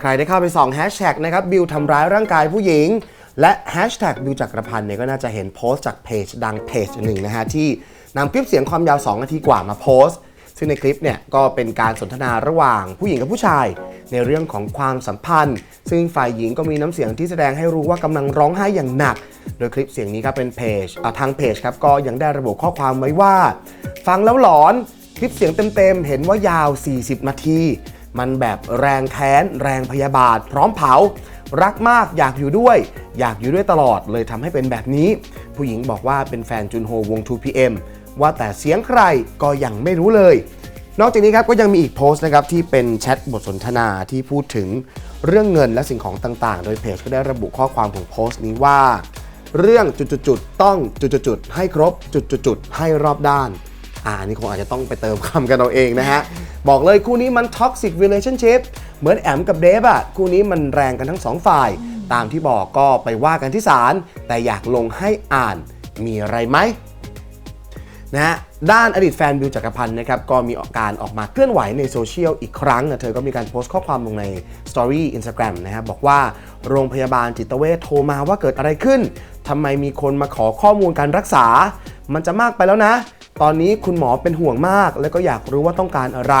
ใครได้เข้าไปส่องแฮชแท็กนะครับบิวทำร้ายร่างกายผู้หญิง และแฮชแท็กบิวจักรพันธ์เนี่ยก็น่าจะเห็นโพสต์จากเพจดังเพจหนึ่งนะฮะที่นำคลิปเสียงความยาว 2 นาทีกว่ามาโพสต์ ซึ่งในคลิปเนี่ยก็เป็นการสนทนาระหว่างผู้หญิงกับผู้ชาย ในเรื่องของความสัมพันธ์ ซึ่งฝ่ายหญิงก็มีน้ำเสียงที่แสดงให้รู้ว่ากำลังร้องไห้อย่างหนัก โดยคลิปเสียงนี้ก็เป็นเพจทางเพจครับก็ยังได้ระบุข้อความไว้ว่า ฟังแล้วหลอนคลิปเสียงเต็มๆเห็นว่ายาว 40 นาที มันแบบแรงแค้น แรงพยาบาท พร้อมเผา รักมากอยากอยู่ด้วย อยากอยู่ด้วยตลอดเลยทำให้เป็นแบบนี้ ผู้หญิงบอกว่าเป็นแฟนจุนโฮวง 2PM ว่าแต่เสียงใครก็ยังไม่รู้เลย นอกจากนี้ครับก็ยังมีอีกโพสต์นะครับที่เป็นแชทบทสนทนาที่พูดถึงเรื่องเงินและสิ่งของต่างๆ โดยเพจก็ได้ระบุข้อความของโพสต์นี้ว่า เรื่องจุดๆต้องจุดๆให้ครบจุดๆให้รอบด้านอ่านนี่คงอาจจะต้องไปเติมคำกันเอาเองนะฮะ บอกเลยคู่นี้มัน toxic relationship เหมือนแอมกับเดฟอะคู่นี้มันแรงกันทั้งสองฝ่าย ตามที่บอกก็ไปว่ากันที่ศาลแต่อยากลงให้อ่านมีอะไรไหมนะฮะด้านอดีตแฟนบิวจักรพันธ์นะครับก็มีการออกมาเคลื่อนไหวในโซเชียลอีกครั้งนะเธอก็มีการโพสต์ข้อความลงใน Story Instagram นะครับบอกว่าโรงพยาบาลจิตเวชโทรมาว่าเกิดอะไรขึ้นทำไมมีคนมาขอข้อมูลการรักษา มันจะมากไปแล้วนะ ตอนนี้คุณหมอเป็นห่วงมาก และก็อยากรู้ว่าต้องการอะไร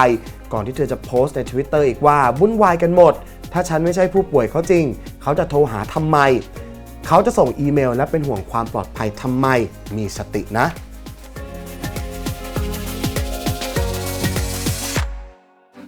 ก่อนที่เธอจะโพสต์ใน Twitter อีกว่าวุ่นวายกันหมด ถ้าฉันไม่ใช่ผู้ป่วยเขาจริง เขาจะโทรหาทำไม เขาจะส่งอีเมลและเป็นห่วงความปลอดภัยทำไม มีสตินะ